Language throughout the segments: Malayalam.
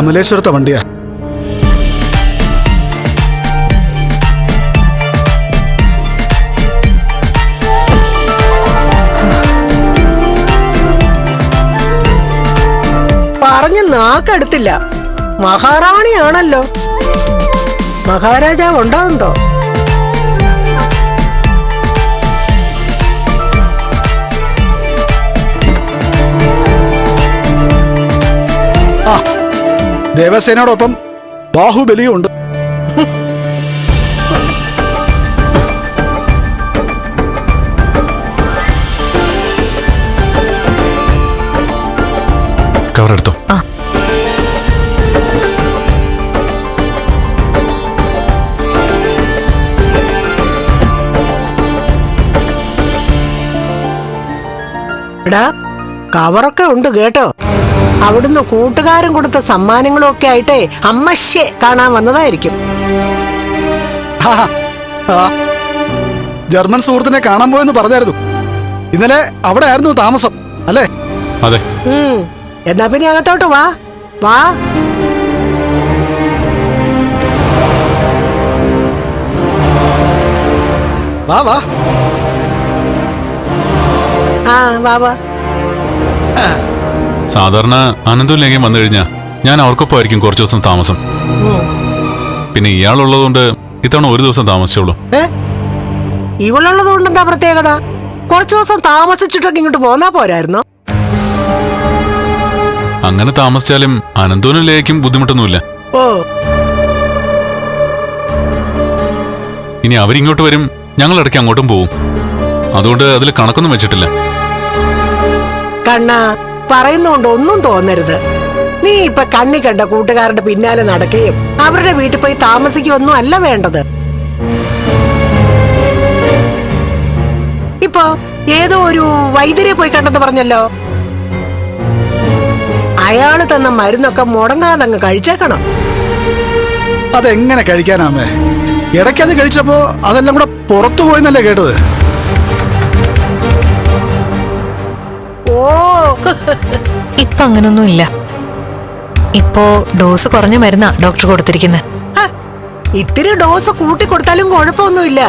കമലേശ്വരത്തെ വണ്ടിയാ. പറഞ്ഞ് നാക്കടുത്തില്ല. മഹാറാണിയാണല്ലോ. മഹാരാജാവ് ഉണ്ടാകുന്നോ ദേവസേനയോടൊപ്പം ബാഹുബലിയും ഉണ്ട് കവർ എടുത്തോ? എടാ കവറൊക്കെ ഉണ്ട് കേട്ടോ. അവിടുന്ന് കൂട്ടുകാരൻ കൊടുത്ത സമ്മാനങ്ങളും ഒക്കെ ആയിട്ടേ അമ്മശ്ശെ കാണാൻ വന്നതായിരിക്കും. ജർമ്മൻ സുഹൃത്തിനെ കാണാൻ പോയെന്ന് പറഞ്ഞായിരുന്നു. ഇന്നലെ അവിടെ ആയിരുന്നു താമസം അല്ലേ? അതെ. എന്നാ പിന്നെ അകത്തോട്ട് വാ. വാ. വാ വാ. ആ വാ വാ. സാധാരണ അനന്തവും ലേഖയും വന്നു കഴിഞ്ഞാൽ ഞാൻ അവർക്കൊപ്പമായിരിക്കും കുറച്ചു ദിവസം താമസം. പിന്നെ ഇയാളുള്ളതുകൊണ്ട് ഇത്തവണ ഒരു ദിവസം താമസിച്ചോളൂ. ഇവളുള്ളതുകൊണ്ട് ഇവളുള്ളത് കൊണ്ട് എന്താ പ്രത്യേകത? കുറച്ചു ദിവസം താമസിച്ചിട്ടൊക്കെ ഇങ്ങോട്ട് പോന്നാ പോരായിരുന്നോ? അങ്ങനെ താമസിച്ചാലും അനന്തവും ലേക്കും ബുദ്ധിമുട്ടൊന്നുമില്ല. ഓ. ഇനി അവരിങ്ങോട്ട് വരും ഞങ്ങൾ ഇടയ്ക്ക് അങ്ങോട്ടും പോവും. അതുകൊണ്ട് അതിൽ കണക്കൊന്നും വെച്ചിട്ടില്ല. കണ്ണ പറയുന്നോണ്ട് ഒന്നും തോന്നരുത്. നീ ഇപ്പൊ കണ്ണി കണ്ട കൂട്ടുകാരുടെ പിന്നാലെ നടക്കുകയും അവരുടെ വീട്ടിൽ പോയി താമസിക്കുകയൊന്നും അല്ല വേണ്ടത്. ഇപ്പോ ഏതോ ഒരു വൈദ്യരെ പോയി കണ്ടെന്ന് പറഞ്ഞല്ലോ. അയാൾ തന്ന മരുന്നൊക്കെ മുടങ്ങാതെ അങ്ങ് കഴിച്ചേക്കണം. അതെങ്ങനെ കഴിക്കാനാമേ ഇടയ്ക്കത് കഴിച്ചപ്പോ അതെല്ലാം കൂടെ പുറത്തു പോയെന്നല്ലേ കേട്ടത്? ഇപ്പൊ അങ്ങനൊന്നും ഇല്ല ഇപ്പോ ഡോസ് കുറഞ്ഞ മരുന്നാ ഡോക്ടർ കൊടുത്തിരിക്കുന്നത് ഇത്തിരി ഡോസ് കൂട്ടി കൊടുത്താലും കുഴപ്പമൊന്നുമില്ല.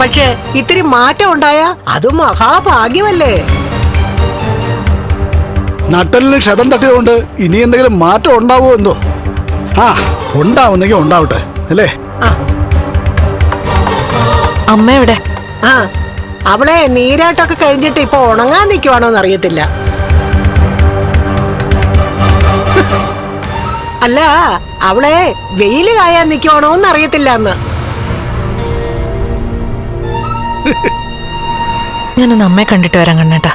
പക്ഷേ ഇത്തിരി മാറ്റം ഉണ്ടായ അതും മഹാഭാഗ്യമല്ലേ? നട്ടലിന് ക്ഷതം തട്ടിയതുകൊണ്ട് ഇനി എന്തെങ്കിലും മാറ്റം ഉണ്ടാവോ എന്തോ? ആ ഉണ്ടാവുന്നെങ്കിൽ ഉണ്ടാവട്ടെ അല്ലേ? അമ്മ എവിടെ? ആ അവളെ നീരാട്ടൊക്കെ കഴിഞ്ഞിട്ട് ഇപ്പൊ ഉണങ്ങാൻ നിൽക്കുവാണോന്ന് അറിയത്തില്ല അല്ല അവളെ വെയിൽ കായാൻ നിൽക്കുവാണോന്ന് അറിയത്തില്ല എന്ന് ഞാനൊന്ന് അമ്മയെ കണ്ടിട്ട് വരാൻ കണ്ണേട്ടാ.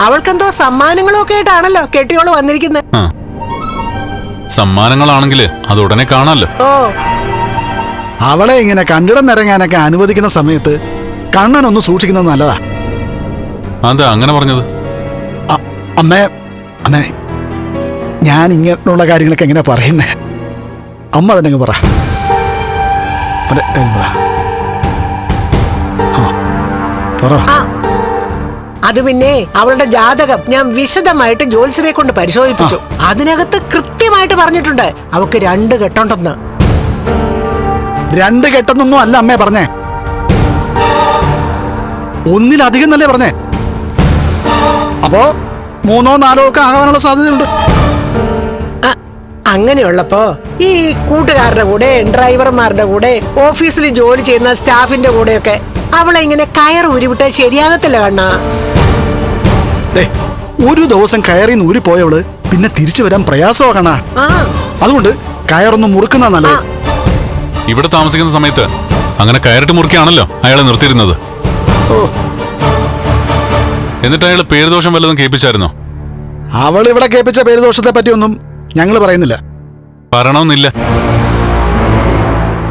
അവൾക്കെന്തോ സമ്മാനങ്ങളൊക്കെ ആയിട്ടാണല്ലോ കെട്ടിയോൾ വന്നിരിക്കുന്നത് സമ്മാനങ്ങളാണെങ്കിൽ അത് ഉടനെ കാണാമല്ലോ ഓ. അവളെ ഇങ്ങനെ കണ്ടിടം നിറങ്ങാനൊക്കെ അനുവദിക്കുന്ന സമയത്ത് കണ്ണനൊന്ന് സൂക്ഷിക്കുന്നത് നല്ലതാ. അതാ അങ്ങനെ പറഞ്ഞത്? അമ്മേ അമ്മേ ഞാൻ ഇങ്ങനെയുള്ള കാര്യങ്ങളൊക്കെ എങ്ങനെ പറയുന്നേ? അമ്മ തന്നെ അങ്ങ് പറ പറ. ആ പറ. ആ. അത് പിന്നെ അവളുടെ ജാതകം ഞാൻ വിശദമായിട്ട് ജോത്സ്യരെ കൊണ്ട് പരിശോധിപ്പിച്ചു. അതിനകത്ത് കൃത്യമായിട്ട് പറഞ്ഞിട്ടുണ്ട്. അവക്ക് രണ്ട് കെട്ടുണ്ടെന്ന്. രണ്ട് കെട്ടെന്നൊന്നും അല്ല അമ്മേ പറഞ്ഞേ. ഒന്നിലധികം എന്നല്ലേ പറഞ്ഞേ. അപ്പോ മൂന്നോ നാലോ ഒക്കെ ആകാനുള്ള സാധ്യതയുണ്ട്. അങ്ങനെയുള്ളപ്പോ ഈ കൂട്ടുകാരുടെ കൂടെ ഡ്രൈവർമാരുടെ കൂടെ ഓഫീസിൽ ജോലി ചെയ്യുന്ന സ്റ്റാഫിന്റെ കൂടെയൊക്കെ അവളെ ഇങ്ങനെ കയർ ഉരുവിട്ടാൽ ശരിയാകത്തില്ല കണ്ണാ. ഒരു ദിവസം കയറി നൂരി പോയവൾ പിന്നെ തിരിച്ചു വരാൻ പ്രയാസമാകണ ആ. അതുകൊണ്ട് കയറൊന്നും മുറുക്കുന്ന നല്ലത്. ഇവിടെ താമസിക്കുന്ന സമയത്ത് അങ്ങനെ കയറിട്ട് മുറുക്കിയാണല്ലോ അയാളെ നിർത്തിയിരുന്നത്. എന്നിട്ട് അയാൾ പേരുദോഷം വല്ലതും കേൾപ്പിച്ചായിരുന്നോ? അവൾ ഇവിടെ കേൾപ്പിച്ച പേരുദോഷത്തെ പറ്റിയൊന്നും ഞങ്ങൾ പറയുന്നില്ല. പറയണമെന്നില്ല.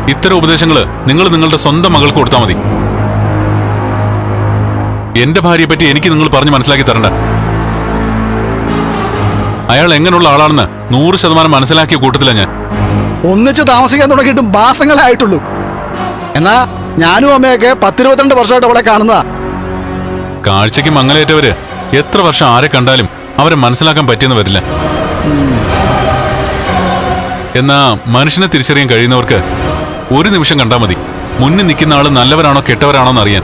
ഇത്തരം ഉപദേശങ്ങൾ നിങ്ങൾ നിങ്ങളുടെ സ്വന്തം മകൾക്ക് കൊടുത്താൽ മതി. എന്റെ ഭാര്യയെ പറ്റി എനിക്ക് നിങ്ങൾ പറഞ്ഞ് മനസ്സിലാക്കി തരണ്ട. അയാൾ എങ്ങനെയുള്ള ആളാണെന്ന് നൂറ് ശതമാനം മനസ്സിലാക്കിയ കൂട്ടത്തില ഞാൻ. ഒന്നിച്ച് താമസിക്കാൻ തുടങ്ങിയിട്ടും മാസങ്ങളായിട്ടുള്ളൂ. എന്നാ ഞാനും അമ്മയൊക്കെ പത്തിരുപത്തിരണ്ട് വർഷമായിട്ട് അവളെ കാണുന്നതാ. കാഴ്ചയ്ക്ക് മങ്ങലേറ്റവര് എത്ര വർഷം ആരെ കണ്ടാലും അവരെ മനസ്സിലാക്കാൻ പറ്റിയെന്ന് വരില്ല. എന്നാ മനുഷ്യനെ തിരിച്ചറിയാൻ കഴിയുന്നവർക്ക് ഒരു നിമിഷം കണ്ടാൽ മതി. മുന്നിൽ നിൽക്കുന്ന ആൾ നല്ലവരാണോ കെട്ടവരാണോ എന്നറിയാൻ